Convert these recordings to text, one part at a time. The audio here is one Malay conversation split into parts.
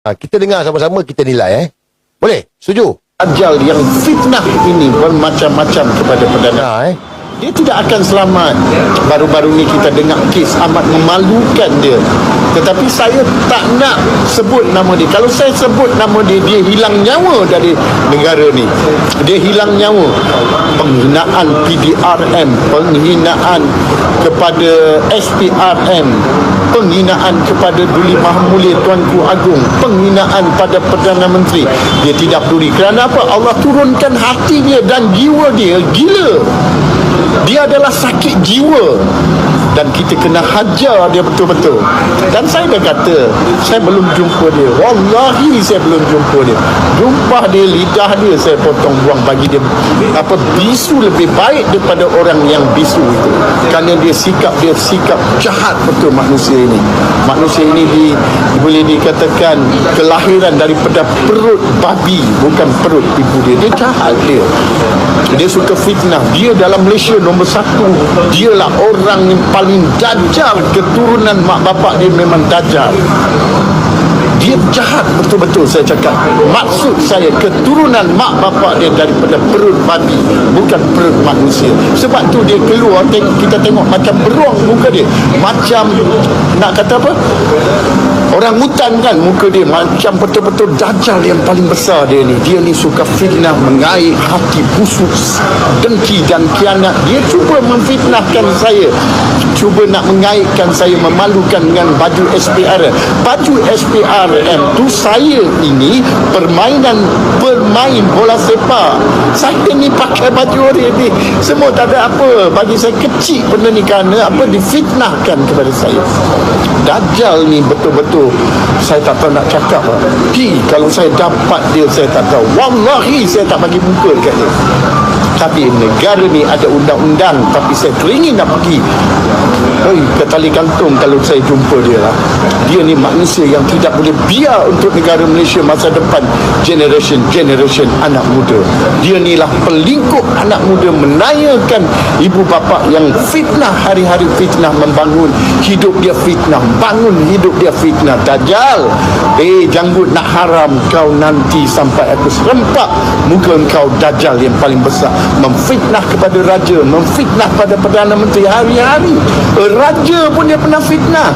Ha, kita dengar sama-sama, kita nilai eh. Boleh? Setuju? Ajal yang fitnah ini bermacam-macam kepada Perdana. Ha, eh. Dia tidak akan selamat. Baru-baru ni kita dengar kes amat memalukan dia. Tetapi saya tak nak sebut nama dia. Kalau saya sebut nama dia, dia hilang nyawa dari negara ni. Dia hilang nyawa. Penghinaan PDRM, penghinaan kepada SPRM, penghinaan kepada Duli Maha Mulia Tuanku Agung, penghinaan pada Perdana Menteri. Dia tidak peduli. Kerana apa? Allah turunkan hati dia dan jiwa dia gila. Dia adalah sakit jiwa dan kita kena hajar dia betul-betul. Dan saya dah kata, saya belum jumpa dia. Wallahi saya belum jumpa dia. Jumpa dia lidah dia saya potong buang bagi dia apa bisu lebih baik daripada orang yang bisu itu. Kerana dia sikap dia sikap jahat betul manusia ini. Manusia ini di, boleh dikatakan kelahiran daripada perut babi bukan perut ibu dia. Dia jahat dia. Dia suka fitnah. Dia dalam Malaysia nombor satu. Dialah orang yang paling dajal. Keturunan mak bapak dia memang dajal. Dia jahat betul-betul saya cakap. Maksud saya keturunan mak bapak dia daripada perut babi bukan perut manusia. Sebab tu dia keluar kita tengok macam beruang muka dia. Macam nak kata apa? Orang mutan kan muka dia macam betul-betul dajal yang paling besar dia ni. Dia ni suka fitnah, mengair hati busuk, dengki dan kianat. Dia cuba memfitnahkan saya. Cuba nak mengaitkan saya memalukan dengan baju SPR. Baju SPRM tu saya ini permainan bermain bola sepak. Saya ni pakai baju orang ni. Semua tak ada apa. Bagi saya kecil benda ni kerana apa difitnahkan kepada saya. Dajjal ni betul-betul saya tak tahu nak cakap lah. Pi, kalau saya dapat dia saya tak tahu. Wallahi saya tak bagi muka dekat dia. Tapi negara ni ada undang-undang tapi saya teringin nak pergi Oi, ke tali kantung kalau saya jumpa dia lah. Dia ni manusia yang tidak boleh biar untuk negara Malaysia masa depan generation-generation anak muda. Dia ni lah pelingkup anak muda menayakan ibu bapa yang fitnah hari-hari fitnah membangun hidup dia fitnah, bangun hidup dia fitnah. Dajjal, eh janggut nak haram kau nanti sampai aku serempak muka engkau Dajjal yang paling besar memfitnah kepada raja, memfitnah pada Perdana Menteri hari-hari. Raja pun dia pernah fitnah.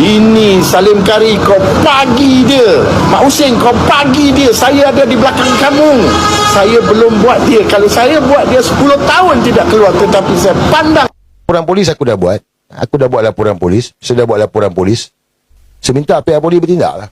Ini Salim Kari kau pagi dia Mak Hussein kau pagi dia Saya ada di belakang kamu Saya belum buat dia Kalau saya buat dia 10 tahun tidak keluar Tetapi saya pandang Laporan polis aku dah buat. Aku dah buat laporan polis. Saya dah buat laporan polis. Saya minta pihak polis bertindak lah.